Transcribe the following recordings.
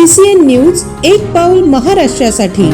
CCN news एक पाऊल महाराष्ट्रासाठी.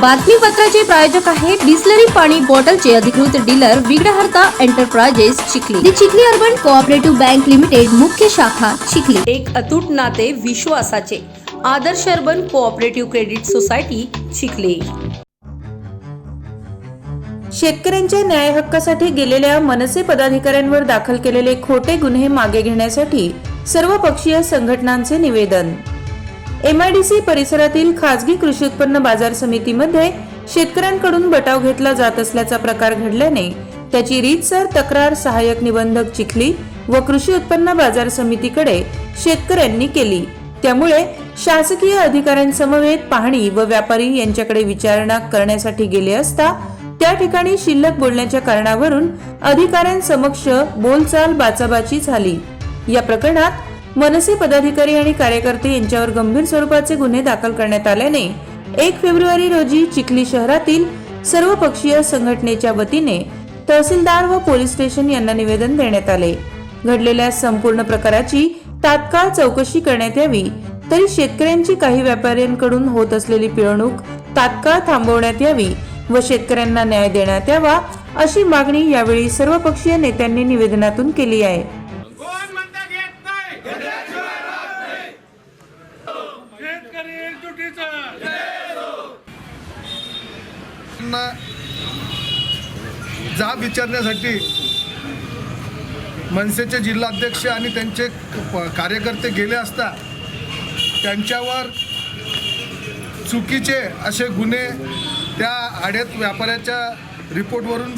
बातमीपत्राचे प्रायोजक आहे बिस्लरी पाणी बॉटलचे अधिकृत dealer Vighnaharta enterprises Chikhli. The Chikhli urban cooperative bank limited मुख्य शाखा चिखली. एक अतूट नाते विश्वासाचे. Adarsh urban cooperative credit society Chikhli. शेतकऱ्यांच्या न्याय हक्कासाठी गेलेल्या मनसे पदाधिकाऱ्यांवर दाखल केलेले खोटे गुन्हे मागे घेण्यासाठी सर्व पक्षीय संघटनांचे निवेदन. एमआयडीसी परिसरातील खासगी कृषी उत्पन्न बाजार समितीमध्ये शेतकऱ्यांकडून बटाव घेतला जात असल्याचा प्रकार घडल्याने त्याची रीतसर तक्रार सहाय्यक निबंधक चिखली व कृषी उत्पन्न बाजार समितीकडे शेतकऱ्यांनी केली. त्यामुळे शासकीय अधिकाऱ्यांसमवेत पाहणी व व्यापारी यांच्याकडे विचारणा करण्यासाठी गेले असता त्या ठिकाणी शिल्लक बोलण्याच्या कारणावरून अधिकाऱ्यांसमक्ष बोलचाल बाचाबाची झाली. या प्रकरणात मनसे पदाधिकारी आणि कार्यकर्ते यांच्यावर गंभीर स्वरूपाचे गुन्हे दाखल करण्यात आल्याने एक फेब्रुवारी रोजी चिखली शहरातील सर्व पक्षीय संघटनेच्या वतीने तहसीलदार व पोलीस स्टेशन यांना निवेदन देण्यात आले. घडलेल्या संपूर्ण प्रकाराची तात्काळ चौकशी करण्यात यावी तरी शेतकऱ्यांची काही व्यापाऱ्यांकडून होत असलेली पिळवणूक तात्काळ थांबवण्यात यावी व शेतकऱ्यांना न्याय देण्यात यावा अशी मागणी यावेळी सर्व पक्षीय नेत्यांनी निवेदनातून केली आहे. त्यांना जाब विचारण्यासाठी मनसेचे जिल्हाध्यक्ष आणि त्यांचे कार्यकर्ते गेले असता त्यांच्यावर चुकीचे असे गुन्हे त्या आड्यात व्यापाऱ्याच्या रिपोर्टवरून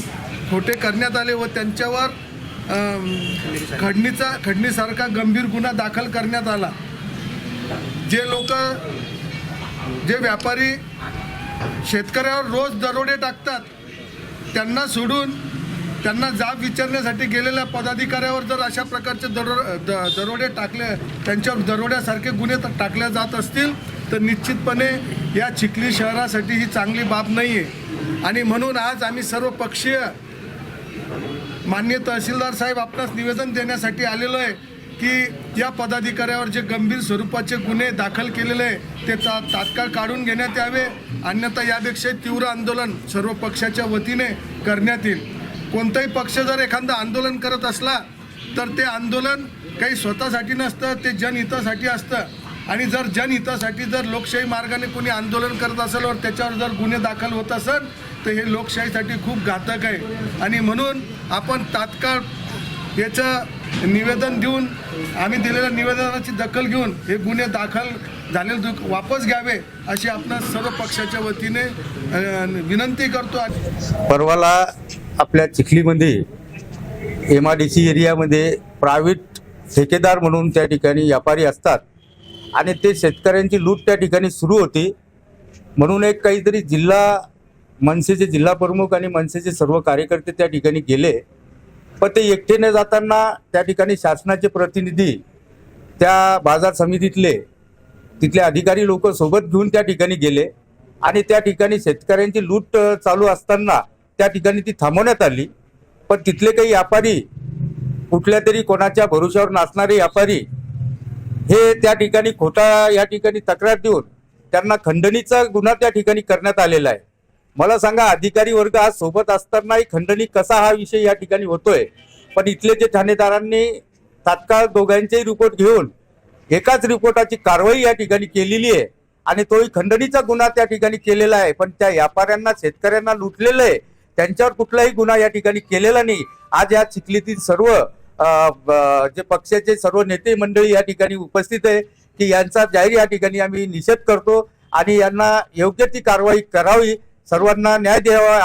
खोटे करण्यात आले व त्यांच्यावर खडणीचा खडणीसारखा गंभीर गुन्हा दाखल करण्यात आला. जे लोक जे व्यापारी शेतकऱ्यावर रोज दरोडे टाकतात. त्यांना सोडून त्यांना जाब विचारण्यासाठी गेलेल्या पदाधिकाऱ्यावर जर अशा प्रकारचे दरो द दरोडे टाकले त्यांच्यावर दरोड्यासारखे गुन्हे टाकले जात असतील तर निश्चितपणे या चिखली शहरासाठी ही चांगली बाब नाही आहे आणि म्हणून आज आम्ही सर्व पक्षीय मान्य तहसीलदार साहेब आपणास निवेदन देण्यासाठी आलेलो आहे की या पदाधिकाऱ्यावर जे गंभीर स्वरूपाचे गुन्हे दाखल केलेले आहे ते ता तात्काळ काढून घेण्यात यावे. अन्यथा यापेक्षा तीव्र आंदोलन सर्व पक्षाच्या वतीने करण्यात येईल. कोणताही पक्ष जर एखादं आंदोलन करत असला तर ते आंदोलन काही स्वतःसाठी नसतं ते जनहितासाठी असतं. आणि जर जनहितासाठी जर लोकशाही मार्गाने कोणी आंदोलन करत असेल और त्याच्यावर जर गुन्हे दाखल होत असेल तर हे लोकशाहीसाठी खूप घातक आहे. आणि म्हणून आपण तात्काळ याचं निवेदन देऊन आम्ही दिलेल्या निवेदनाची दखल घेऊन हे गुन्हे दाखल झालेलं दुःख वापस घ्यावे अशी आपण सर्व पक्षाच्या वतीने विनंती करतो परवाला आपल्या चिखलीमध्ये एम आर डी सी एरियामध्ये प्रायव्हेट ठेकेदार म्हणून त्या ठिकाणी व्यापारी असतात आणि ते शेतकऱ्यांची लूट त्या ठिकाणी सुरू होती. म्हणून एक काहीतरी जिल्हा मनसेचे जिल्हा प्रमुख आणि मनसेचे सर्व कार्यकर्ते त्या ठिकाणी गेले. पण ते एकटेने जाताना त्या ठिकाणी शासनाचे प्रतिनिधी त्या बाजार समितीतले तिथले अधिकारी लोक सोबत घेऊन त्या ठिकाणी गेले आणि त्या ठिकाणी शेतकऱ्यांची लूट चालू असताना त्या ठिकाणी ती थांबवण्यात आली. पण तिथले काही व्यापारी कुठल्या तरी कोणाच्या भरोश्यावर नाचणारे व्यापारी हे त्या ठिकाणी खोटा या ठिकाणी तक्रार देऊन त्यांना खंडणीचा गुन्हा त्या ठिकाणी करण्यात आलेला आहे. मला सांगा अधिकारी वर्ग आज सोबत असतानाही खंडणी कसा हा विषय या ठिकाणी होतोय? पण इथले जे ठाणेदारांनी तात्काळ दोघांचेही रिपोर्ट घेऊन एकाच रिपोर्टाची कारवाई या ठिकाणी केलेली आहे. आणि तोही खंडणीचा गुन्हा त्या ठिकाणी केलेला आहे. पण त्या व्यापाऱ्यांना शेतकऱ्यांना लुटलेलं आहे. त्यांच्यावर कुठलाही गुन्हा या ठिकाणी केलेला नाही. आज या चिखलीतील सर्व जे पक्षाचे सर्व नेते मंडळी या ठिकाणी उपस्थित आहे की यांचा जाहीर या ठिकाणी आम्ही निषेध करतो आणि यांना योग्य ती कारवाई करावी. सर्वांना न्याय द्यावा.